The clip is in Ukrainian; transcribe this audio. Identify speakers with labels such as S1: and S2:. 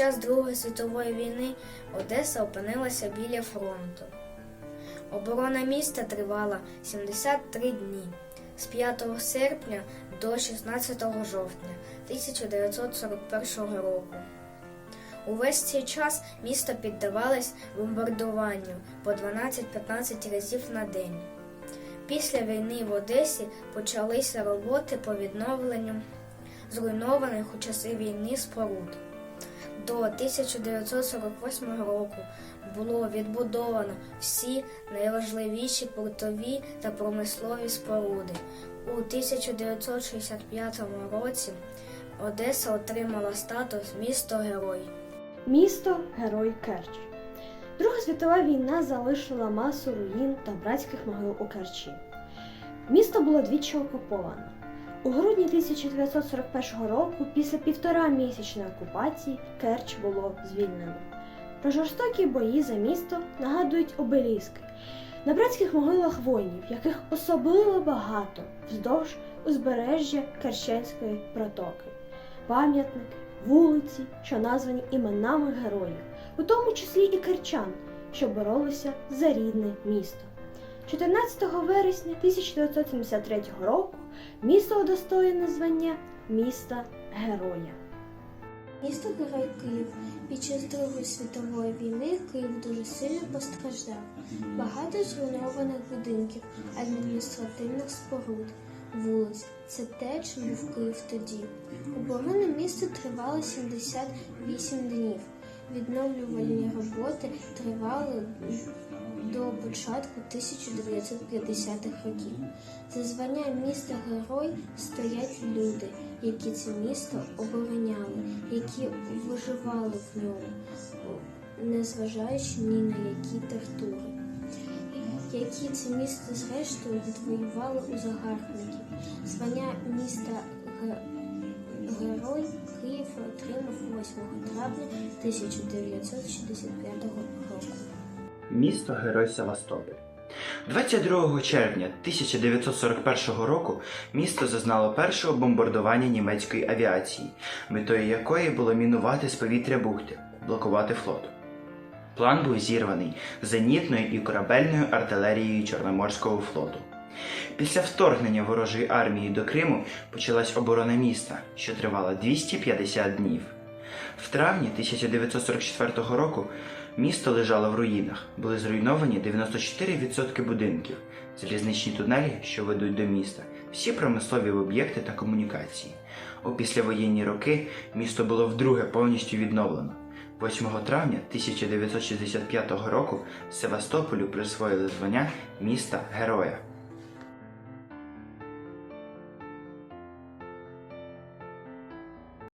S1: час Другої світової війни Одеса опинилася біля фронту. Оборона міста тривала 73 дні з 5 серпня до 16 жовтня 1941 року. Увесь цей час місто піддавалось бомбардуванню по 12-15 разів на день. Після війни в Одесі почалися роботи по відновленню зруйнованих у часи війни споруд. До 1948 року було відбудовано всі найважливіші портові та промислові споруди. У 1965 році Одеса отримала статус місто Герой.
S2: Місто Герой Керч. Друга світова війна залишила масу руїн та братських могил у Керчі. Місто було двічі окуповано. У грудні 1941 року, після півтора місячної окупації, Керч було звільнено. Про жорстокі бої за місто нагадують обеліски на братських могилах воїнів, яких особливо багато вздовж узбережжя Керченської протоки. Пам'ятники, вулиці, що названі іменами героїв, у тому числі і керчан, що боролися за рідне місто. 14 вересня 1973 року місто удостоєне звання міста Героя.
S3: Місто Герой Київ. Під час Другої світової війни Київ дуже сильно постраждав. Багато зруйнованих будинків, адміністративних споруд, вулиць. Це те, чим був Київ тоді. Оборона міста тривала 78 днів. Відновлювальні роботи тривали до початку 1950-х років. За звання міста Герой стоять люди, які це місто обороняли, які виживали в ньому, незважаючи ні на які тортури, які це місто зрештою відвоювали у загарбників. Звання міста Герой Київ отримав 8 травня 1965 року.
S4: Місто Герой Севастополь. 22 червня 1941 року місто зазнало першого бомбардування німецької авіації, метою якої було мінувати з повітря бухти, блокувати флот. План був зірваний зенітною і корабельною артилерією Чорноморського флоту. Після вторгнення ворожої армії до Криму почалась оборона міста, що тривала 250 днів. В травні 1944 року місто лежало в руїнах, були зруйновані 94% будинків, залізничні тунелі, що ведуть до міста, всі промислові об'єкти та комунікації. У післявоєнні роки місто було вдруге повністю відновлено. 8 травня 1965 року Севастополю присвоїли звання міста Героя.